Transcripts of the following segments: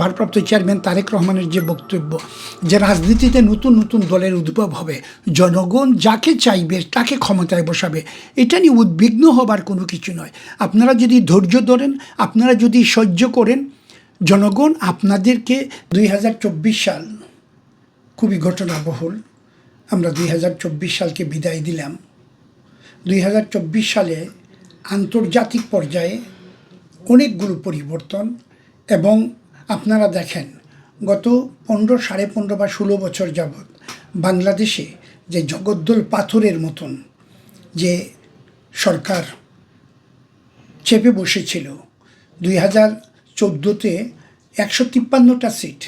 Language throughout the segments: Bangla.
ভারপ্রাপ্ত চেয়ারম্যান তারেক রহমানের যে বক্তব্য, যে রাজনীতিতে নতুন নতুন দলের উদ্ভব হবে, জনগণ যাকে চাইবে তাকে ক্ষমতায় বসাবে, এটা নিয়ে উদ্বিগ্ন হবার কোনো কিছু নয়। আপনারা যদি ধৈর্য ধরেন, আপনারা যদি সহ্য করেন, জনগণ আপনাদেরকে দুই হাজার চব্বিশ সাল খুবই ঘটনাবহুল, আমরা দুই হাজার চব্বিশ সালকে বিদায় দিলাম। দুই হাজার চব্বিশ সালে আন্তর্জাতিক পর্যায়ে অনেকগুলো পরিবর্তন এবং আপনারা দেখেন, গত পনেরো, সাড়ে পনেরো বা ষোলো বছর যাবৎ বাংলাদেশে যে জগদ্দল পাথরের মতন যে সরকার চেপে বসেছিল, দুই হাজার চোদ্দোতে একশো তিপ্পান্নটা সিট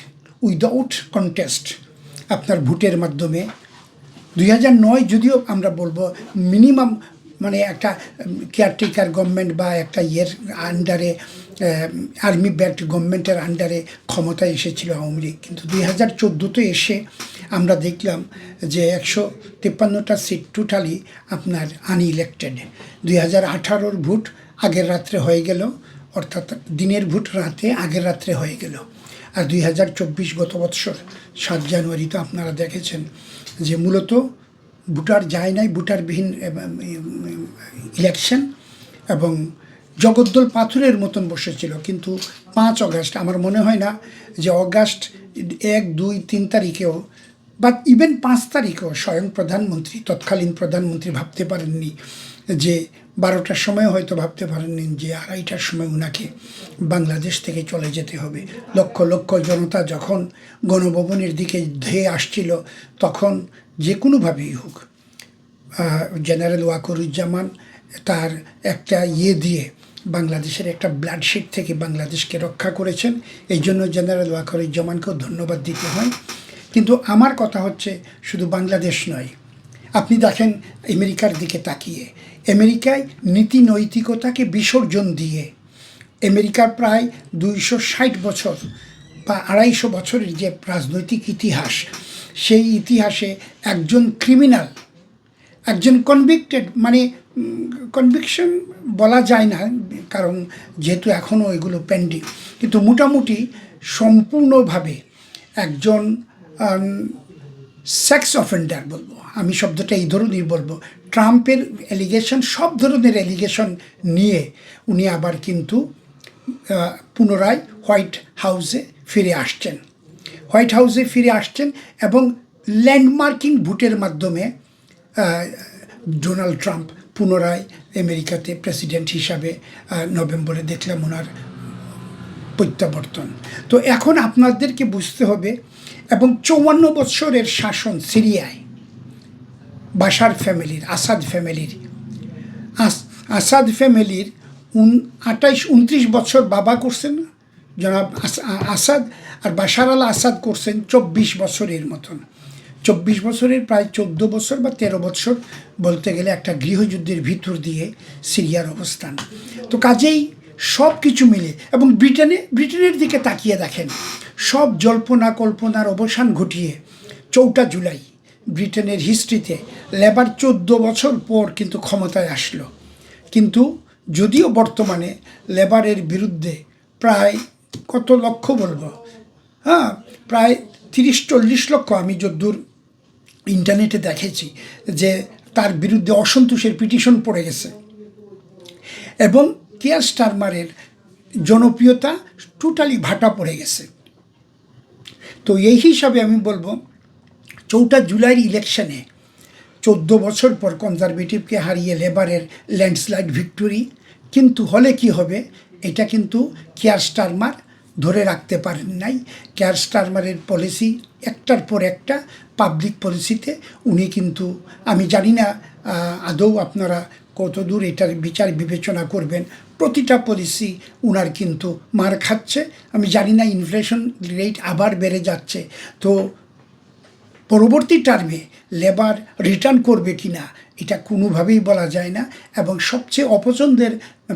উইদাউট কন্টেস্ট আপনার ভোটের মাধ্যমে, দুই হাজার নয় যদিও আমরা বলব মিনিমাম মানে একটা কেয়ারটেকার গভর্নমেন্ট বা একটা ইয়ের আন্ডারে আর্মি ব্যাক্ট গভর্নমেন্টের আন্ডারে ক্ষমতায় এসেছিল আওয়ামী লীগ। কিন্তু দুই হাজার চোদ্দোতে এসে আমরা দেখলাম যে একশো তিপ্পান্নটা সিট টোটালি আপনার আনইলেক্টেড দুই হাজার আঠারোর ভোট আগের রাত্রে হয়ে গেল, অর্থাৎ দিনের ভোট রাতে আগের রাত্রে হয়ে গেল। আর দুই হাজার চব্বিশ গত বৎসর, সাত জানুয়ারি তো আপনারা দেখেছেন যে মূলত ভোটার যায় নাই, ভোটারবিহীন ইলেকশন এবং জগদ্দল পাথরের মতন বসেছিল। কিন্তু পাঁচ অগাস্ট, আমার মনে হয় না যে অগাস্ট এক, দুই, তিন তারিখেও বা ইভেন পাঁচ তারিখেও স্বয়ং প্রধানমন্ত্রী, তৎকালীন প্রধানমন্ত্রী ভাবতে পারেননি যে বারোটার সময় হয়তো ভাবতে পারেননি যে আড়াইটার সময় ওনাকে বাংলাদেশ থেকে চলে যেতে হবে। লক্ষ লক্ষ জনতা যখন গণভবনের দিকে ধেয়ে আসছিল, তখন যে কোনোভাবেই হোক জেনারেল ওয়াকুরুজ্জামান তার একটা ইয়ে দিয়ে বাংলাদেশের একটা ব্লাডশিট থেকে বাংলাদেশকে রক্ষা করেছেন। এই জন্য জেনারেল ওয়াকরুজ্জামানকেও ধন্যবাদ দিতে হয়। কিন্তু আমার কথা হচ্ছে, শুধু বাংলাদেশ নয়, আপনি দেখেন আমেরিকার দিকে তাকিয়ে আমেরিকায় নীতি নৈতিকতাকে বিসর্জন দিয়ে। আমেরিকার প্রায় দুইশো ষাট বছর বা আড়াইশো বছরের যে রাজনৈতিক ইতিহাস, সেই ইতিহাসে একজন ক্রিমিনাল, একজন কনভিক্টেড মানে কনভিকশন বলা যায় না, কারণ যেহেতু এখনও এগুলো পেন্ডিং কিন্তু মোটামুটি সম্পূর্ণভাবে একজন সেক্স অফেন্ডার বলব। আমি শব্দটা এই ধরনের বলব। ট্রাম্পের এলিগেশন সব ধরনের এলিগেশন নিয়ে উনি আবার কিন্তু পুনরায় হোয়াইট হাউসে ফিরে আসছেন। হোয়াইট হাউসে ফিরে আসছেন এবং ল্যান্ডমার্কিং ভোটের মাধ্যমে ডোনাল্ড ট্রাম্প পুনরায় আমেরিকাতে প্রেসিডেন্ট হিসাবে নভেম্বরে দেখলাম ওনার প্রত্যাবর্তন। তো এখন আপনাদেরকে বুঝতে হবে, এবং চৌয়ান্ন বৎসরের শাসন সিরিয়ায়, বাশার ফ্যামিলির, আসাদ ফ্যামিলির, আস- আসাদ ফ্যামিলির উন আঠাইশ উনত্রিশ বছর বাবা করছেন, জনাব আসাদ, আর বাশার আল আসাদ করছেন চব্বিশ বছরের মতন। চব্বিশ বছরের প্রায় চোদ্দ বছর বা তেরো বছর বলতে গেলে একটা গৃহযুদ্ধের ভিতর দিয়ে সিরিয়ার অবস্থান। তো কাজেই সব কিছু মিলে এবং ব্রিটেনে, ব্রিটেনের দিকে তাকিয়ে দেখেন। সব জল্পনা কল্পনার অবসান ঘটিয়ে চৌঠা জুলাই ব্রিটেনের হিস্ট্রিতে লেবার চোদ্দ বছর পর কিন্তু ক্ষমতায় আসলো। কিন্তু যদিও বর্তমানে লেবারের বিরুদ্ধে প্রায়, কত লক্ষ বলব? হ্যাঁ প্রায় তিরিশ, চল্লিশ লক্ষ আমি যদ্দূর ইন্টারনেটে দেখেছি যে তার বিরুদ্ধে অসন্তোষের পিটিশন পড়ে গেছে। এবং কেয়ার স্টারমারের জনপ্রিয়তা টোটালি ভাটা পড়ে গেছে। তো এই হিসাবে আমি বলব, চৌঠা জুলাইয়ের ইলেকশনে চোদ্দ বছর পর কনজারভেটিভকে হারিয়ে লেবারের ল্যান্ডস্লাইড ভিক্টোরি কিন্তু হলে কি হবে, এটা কিন্তু কেয়ার স্টারমার ধরে রাখতে পারেন নাই। কেয়ার স্টারমারের পলিসি একটার পর একটা পাবলিক পলিসিতে উনি কিন্তু, আমি জানি না আদৌ আপনারা কতদূর এটার বিচার বিবেচনা করবেন প্রতিটা পলিসি উনার কিন্তু মার খাচ্ছে। আমি জানি না ইনফ্লেশন রেট আবার বেড়ে যাচ্ছে। তো পরবর্তী টার্মে লেবার রিটার্ন করবে কি না এটা কোনোভাবেই বলা যায় না। এবং সবচেয়ে অপছন্দের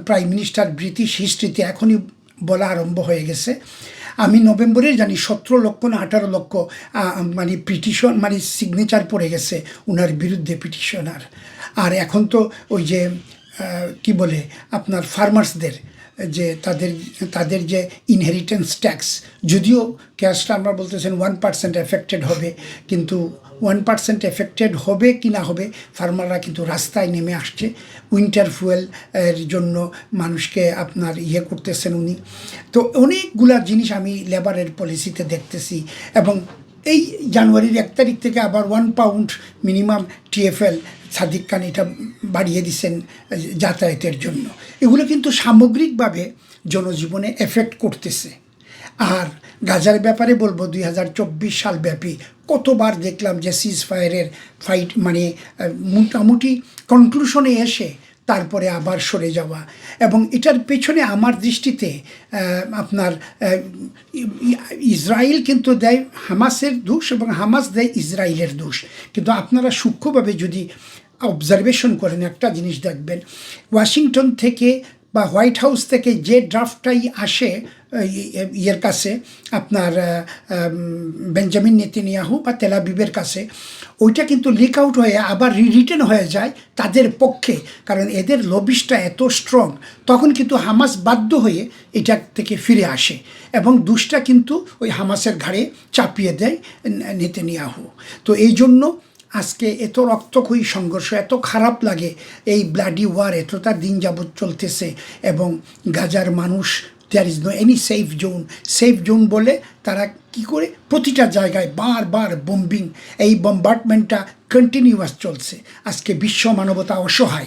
প্রাইম মিনিস্টার ব্রিটিশ হিস্ট্রিতে এখনই বলা আরম্ভ হয়ে গেছে। আমি নভেম্বরে জানি সতেরো লক্ষ না আঠারো লক্ষ মানে পিটিশন মানে সিগনেচার পড়ে গেছে ওনার বিরুদ্ধে পিটিশনার আর এখন তো ওই যে কি বলে, আপনার ফার্মার্সদের যে তাদের তাদের যে ইনহেরিটেন্স ট্যাক্স যদিও ক্যাশটা আমরা বলতেছেন ওয়ান পার্সেন্ট এফেক্টেড হবে, কিন্তু ওয়ান পার্সেন্ট এফেক্টেড হবে কি না হবে ফার্মাররা কিন্তু রাস্তায় নেমে আসছে। উইন্টার ফুয়েল এর জন্য মানুষকে আপনার ইয়ে করতেছেন উনি। তো অনেকগুলা জিনিস আমি লেবারের পলিসিতে দেখতেছি, এবং এই জানুয়ারির এক তারিখ থেকে আবার one pound minimum TFL Sadiq Khan এটা বাড়িয়ে দিচ্ছেন যাতায়াতের জন্য। এগুলো কিন্তু সামগ্রিকভাবে জনজীবনে এফেক্ট করতেছে। আর গাজার ব্যাপারে বলব, দুই হাজার চব্বিশ সালব্যাপী কতবার দেখলাম যে সিজ ফায়ারের ফাইট মানে মোটামুটি কনক্লুশনে এসে তারপরে আবার সরে যাওয়া। এবং এটার পেছনে আমার দৃষ্টিতে আপনার ইসরায়েল কিন্তু দেয় হামাসের দোষ এবং হামাস দেয় ইসরায়েলের দোষ। কিন্তু আপনারা সূক্ষ্মভাবে যদি অবজারভেশন করেন, একটা জিনিস দেখবেন, ওয়াশিংটন থেকে বা হোয়াইট হাউস থেকে যে ড্রাফটটাই আসে ইয়ের কাছে, আপনার বেঞ্জামিন নেতিনিয়াহু বা তেলাবিবের কাছে, ওইটা কিন্তু লিক আউট হয়ে, আবার রিটার্ন হয়ে যায় তাদের পক্ষে। কারণ এদের লবিসটা এত স্ট্রং তখন কিন্তু হামাস বাধ্য হয়ে এটা থেকে ফিরে আসে এবং দুষ্টা কিন্তু ওই হামাসের ঘাড়ে চাপিয়ে দেয় নেতানিয়াহু। তো এই জন্য আজকে এত রক্তক্ষয়ী সংঘর্ষ, এত খারাপ লাগে, এই ব্লাডি ওয়ার এতটা দিন যাবৎ চলতেছে এবং গাজার মানুষ there is no any safe zone safe zone বলে তারা কি করে? প্রতিটা জায়গায় বারবার বোম্বিং এই বম্বার্টমেন্টটা কন্টিনিউয়াস চলছে। আজকে বিশ্ব মানবতা অসহায়।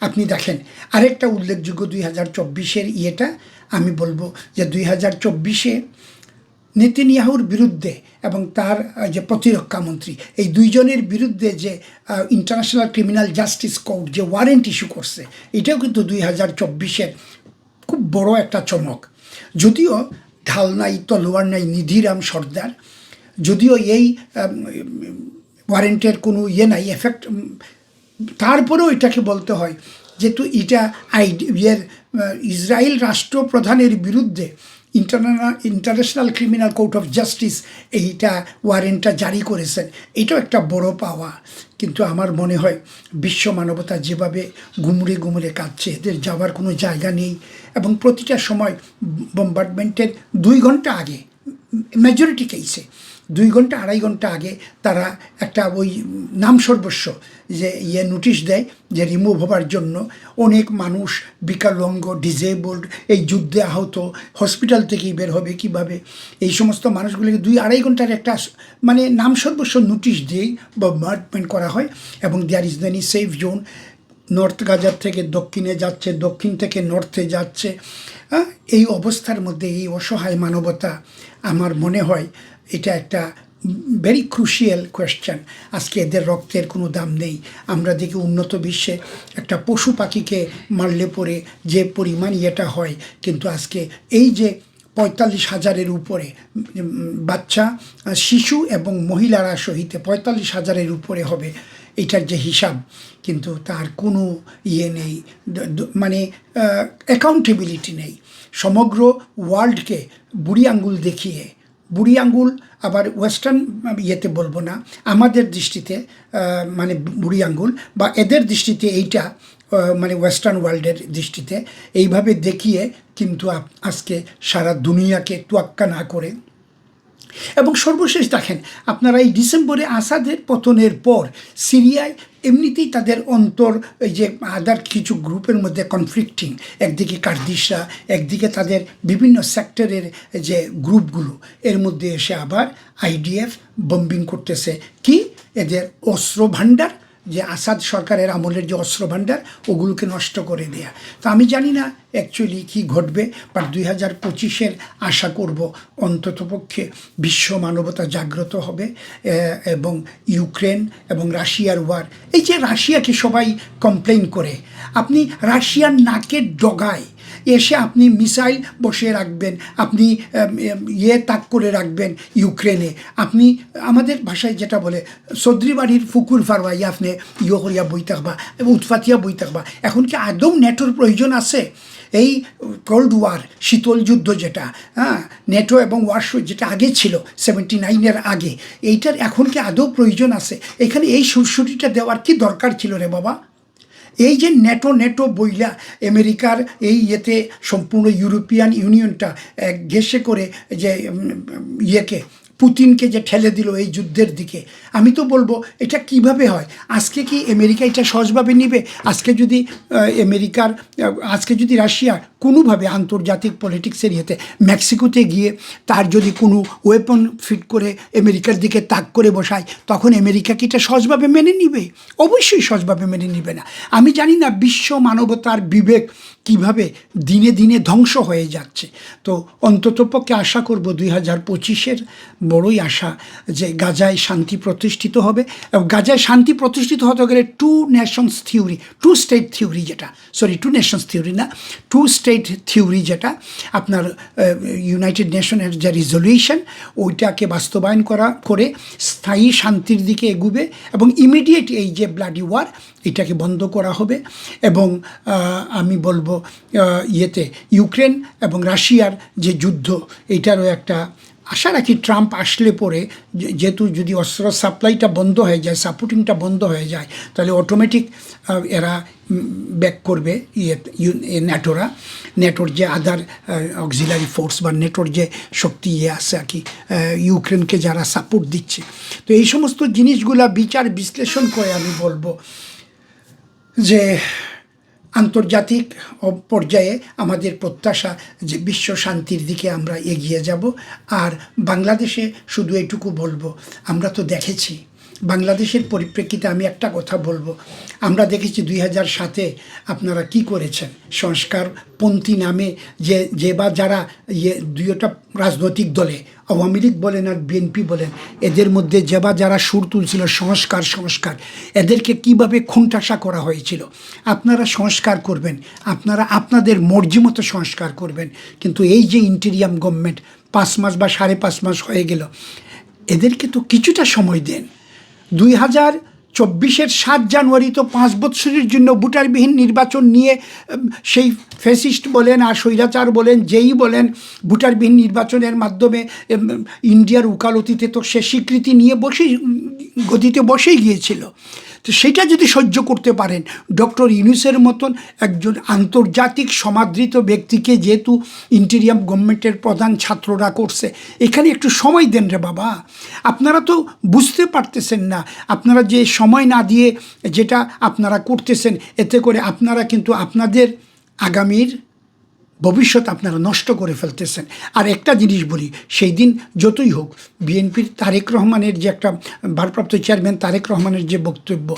আপনি দেখেন, আরেকটা উল্লেখযোগ্য দুই হাজার চব্বিশের ইয়েটা, আমি বলব যে দুই হাজার চব্বিশে নেতিনিয়াহুর বিরুদ্ধে এবং তার যে প্রতিরক্ষা মন্ত্রী এই দুইজনের বিরুদ্ধে যে ইন্টারন্যাশনাল ক্রিমিনাল জাস্টিস কোর্ট যে ওয়ারেন্ট ইস্যু করছে এটাও কিন্তু দুই হাজার চব্বিশের খুব বড় একটা চমক। যদিও ঢাল নাই তলোয়ার নাই নিধিরাম সর্দার যদিও এই ওয়ারেন্টের কোনো ইয়ে নাই এফেক্ট তারপরেও এটাকে বলতে হয় যেহেতু এটা আইডি ইয়ের আহ, ইসরায়েল রাষ্ট্রপ্রধানের বিরুদ্ধে international international criminal court of justice এইটা ওয়ারেন্টটা জারি করেছেন। এটাও একটা বড় পাওয়া। কিন্তু আমার মনে হয় বিশ্ব মানবতা যেভাবে গুমড়ে গুমড়ে কাঁদছে, এদের যাওয়ার কোনো জায়গা নেই। এবং প্রতিটা সময় বোম্বার্ডমেন্টের দুই ঘণ্টা আগে মেজরিটি কেসে দুই ঘণ্টা, আড়াই ঘণ্টা আগে তারা একটা ওই নাম সর্বস্ব যে ইয়ে নোটিশ দেয় যে রিমুভ হবার জন্য। অনেক মানুষ বিকলাঙ্গ ডিজেবলড এই যুদ্ধে আহত হসপিটাল থেকেই বের হবে কীভাবে? এই সমস্ত মানুষগুলিকে দুই আড়াই ঘণ্টার একটা মানে নাম সর্বস্ব নোটিশ দিয়েই বম্বার্ডমেন্ট করা হয় এবং দেয়ার ইজ দেনি সেফ জোন নর্থ গাজার থেকে দক্ষিণে যাচ্ছে, দক্ষিণ থেকে নর্থে যাচ্ছে। এই অবস্থার মধ্যে এই অসহায় মানবতা আমার মনে হয় এটা একটা ভেরি ক্রুশিয়াল কোয়েশ্চেন আজকে এদের রক্তের কোনো দাম নেই। আমরা দেখি উন্নত বিশ্বে একটা পশু পাখিকে মারলে পরে যে পরিমাণ ইয়েটা হয়, কিন্তু আজকে এই যে পঁয়তাল্লিশ হাজারের উপরে, বাচ্চা, শিশু এবং মহিলারা সহিতে পঁয়তাল্লিশ হাজারের উপরে হবে, এটার যে হিসাব, কিন্তু তার কোনো ইয়ে নেই মানে অ্যাকাউন্টেবিলিটি নেই। সমগ্র ওয়ার্ল্ডকে বুড়ি আঙ্গুল দেখিয়ে বুড়ি আঙ্গুল, আবার ওয়েস্টার্ন ইয়েতে বলব না, আমাদের দৃষ্টিতে মানে বুড়ি আঙ্গুল বা এদের দৃষ্টিতে এইটা মানে ওয়েস্টার্ন ওয়ার্ল্ডের দৃষ্টিতে, এইভাবে দেখিয়ে কিন্তু আজকে সারা দুনিয়াকে তোয়াক্কা না করে এবং সর্বশেষ দেখেন, আপনারা এই ডিসেম্বরে আসাদের পতনের পর সিরিয়ায় এমনিতেই তাদের অন্তর, এই যে আদার কিছু গ্রুপের মধ্যে কনফ্লিক্টিং একদিকে কার্দিসরা, একদিকে তাদের বিভিন্ন সেক্টরের যে গ্রুপগুলো, এর মধ্যে এসে আবার আইডিএফ বম্বিং করতেছে। কি? এদের অস্ত্র ভাণ্ডার যে আসাদ সরকারের আমলের যে অস্ত্র ভাণ্ডার ওগুলোকে নষ্ট করে দেয়া। তো আমি জানি না অ্যাকচুয়ালি কী ঘটবে বাট দুই হাজার পঁচিশের আশা করব অন্ততপক্ষে বিশ্ব মানবতা জাগ্রত হবে এবং ইউক্রেন এবং রাশিয়ার ওয়ার। এই যে রাশিয়াকে সবাই কমপ্লেন করে, আপনি রাশিয়ার নাকের ডগায় এসে আপনি মিসাইল বসিয়ে রাখবেন, আপনি ইয়ে তাক করে রাখবেন ইউক্রেনে। আপনি, আমাদের ভাষায় যেটা বলে সদ্রি বাড়ির ফুকুর ফারবা আপনি ইয়ে করিয়া বই থাকবা এবং উৎপাতিয়া বই থাকবা। এখন কি আদৌ নেটোর প্রয়োজন আছে? এই কোল্ড ওয়ার শীতল যুদ্ধ যেটা হ্যাঁ নেটো এবং ওয়ারশো যেটা আগে ছিল সেভেন্টি নাইনের আগে, এইটার এখন কি আদৌ প্রয়োজন আছে? এখানে এই সুরসুরিটা দেওয়ার কি দরকার ছিল রে বাবা? এই যে নেটো নেটো বইলা আমেরিকার এই ইয়েতে সম্পূর্ণ ইউরোপিয়ান ইউনিয়নটা ঘেসে করে যে ইয়েকে, পুতিনকে যে ঠেলে দিল এই যুদ্ধের দিকে। আমি তো বলব, এটা কীভাবে হয়? আজকে কি আমেরিকা এটা সহজভাবে নিবে? আজকে যদি আমেরিকার আজকে যদি রাশিয়া কোনোভাবে আন্তর্জাতিক পলিটিক্সের ইয়েতে মেক্সিকোতে গিয়ে তার যদি কোনো ওয়েপন ফিট করে আমেরিকার দিকে তাক করে বসায়, তখন আমেরিকা কি এটা সহজভাবে মেনে নিবে? অবশ্যই সহজভাবে মেনে নিবে না। আমি জানি না বিশ্ব মানবতার বিবেক কীভাবে দিনে দিনে ধ্বংস হয়ে যাচ্ছে। তো অন্ততপক্ষে আশা করব দুই হাজার পঁচিশের বড়ই আশা যে গাজায় শান্তি প্রতিষ্ঠিত হবে। এবং গাজায় শান্তি প্রতিষ্ঠিত হতে গেলে two nations theory two state theory যেটা সরি টু নেশনস থিওরি না টু স্টেট থিওরি যেটা, আপনার ইউনাইটেড নেশনের যে রিজলিউশন ওইটাকে বাস্তবায়ন করা, করে স্থায়ী শান্তির দিকে এগুবে এবং ইমিডিয়েট এই যে ব্লাডি ওয়ার এটাকে বন্ধ করা হবে এবং আমি বলব ইয়েতে ইউক্রেন এবং রাশিয়ার যে যুদ্ধ, এটারও একটা আশা রাখি ট্রাম্প আসলে পরে যেহেতু যদি অস্ত্র সাপ্লাইটা বন্ধ হয়ে যায় সাপোর্টিংটা বন্ধ হয়ে যায়, তাহলে অটোমেটিক এরা ব্যাক করবে ইয়ে ন্যাটোরা নেটোর যে আদার অক্সিলারি ফোর্স বা নেটোর যে শক্তি ইয়ে আছে আর কি ইউক্রেনকে যারা সাপোর্ট দিচ্ছে। তো এই সমস্ত জিনিসগুলা বিচার বিশ্লেষণ করে আমি বলব যে আন্তর্জাতিক পর্যায়ে আমাদের প্রত্যাশা যে বিশ্ব শান্তির দিকে আমরা এগিয়ে যাব। আর বাংলাদেশে শুধু এটুকু বলব, আমরা তো দেখেছি। বাংলাদেশের পরিপ্রেক্ষিতে আমি একটা কথা বলব। আমরা দেখেছি দুই হাজার সাতে আপনারা কি করেছেন? সংস্কারপন্থী নামে যে যে বা যারা ইয়ে দুইটা রাজনৈতিক দলে, আওয়ামী লীগ বলেন আর বিএনপি বলেন, এদের মধ্যে যে বা যারা সুর তুলছিল, সংস্কার সংস্কার, এদেরকে কীভাবে খুনটাসা করা হয়েছিল? আপনারা সংস্কার করবেন, আপনারা আপনাদের মর্জি মতো সংস্কার করবেন, কিন্তু এই যে ইন্টেরিয়াম গভর্নমেন্ট পাঁচ মাস বা সাড়ে পাঁচ মাস হয়ে গেল, এদেরকে তো কিছুটা সময় দেন। দুই হাজার চব্বিশের সাত জানুয়ারি তো পাঁচ বৎসরের জন্য ভোটারবিহীন নির্বাচন নিয়ে সেই ফেসিস্ট বলেন আর স্বৈরাচার বলেন যেই বলেন ভোটারবিহীন নির্বাচনের মাধ্যমে ইন্ডিয়ার উকালতিতে তো সে স্বীকৃতি নিয়ে উম, গদিতে বসেই গিয়েছিল। তো সেটা যদি সহ্য করতে পারেন, ডক্টর ইউনুসের মতন একজন আন্তর্জাতিক সমাদৃত ব্যক্তিকে যেহেতু ইন্টেরিয়াম গভর্নমেন্টের প্রধান ছাত্ররা করছে, এখানে একটু সময় দেন রে বাবা। আপনারা তো বুঝতে পারতেছেন না, আপনারা যে সময় না দিয়ে যেটা আপনারা করতেছেন, এতে করে আপনারা কিন্তু আপনাদের আগামীর ভবিষ্যৎ আপনারা নষ্ট করে ফেলতেছেন। আর একটা জিনিস বলি, সেই দিন যতই হোক, বিএনপির তারেক রহমানের যে একটা ভারপ্রাপ্ত চেয়ারম্যান তারেক রহমানের যে বক্তব্য,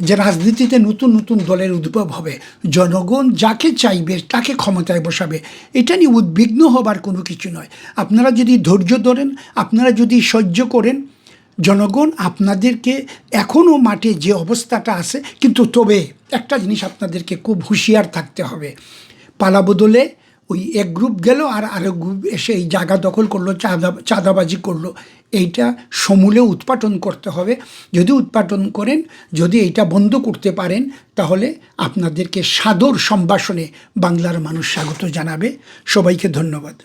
যে রাজনীতিতে নতুন নতুন দলের উদ্ভব হবে, জনগণ যাকে চাইবে, তাকে ক্ষমতায় বসাবে, এটা নিয়ে উদ্বিগ্ন হবার কোনো কিছু নয়। আপনারা যদি ধৈর্য ধরেন, আপনারা যদি সহ্য করেন, জনগণ আপনাদেরকে এখনও মাঠে যে অবস্থাটা আছে, কিন্তু তবে একটা জিনিস আপনাদেরকে খুব হুঁশিয়ার থাকতে হবে। পালা বদলে ওই এক গ্রুপ গেল আর আরেক গ্রুপ এসে এই জায়গা দখল করল, চাঁদা, চাঁদাবাজি করল। এইটা সমূলে উৎপাটন করতে হবে। যদি উৎপাটন করেন, যদি এইটা বন্ধ করতে পারেন, তাহলে আপনাদেরকে সাদর সম্ভাষণে বাংলার মানুষ স্বাগত জানাবে। সবাইকে ধন্যবাদ।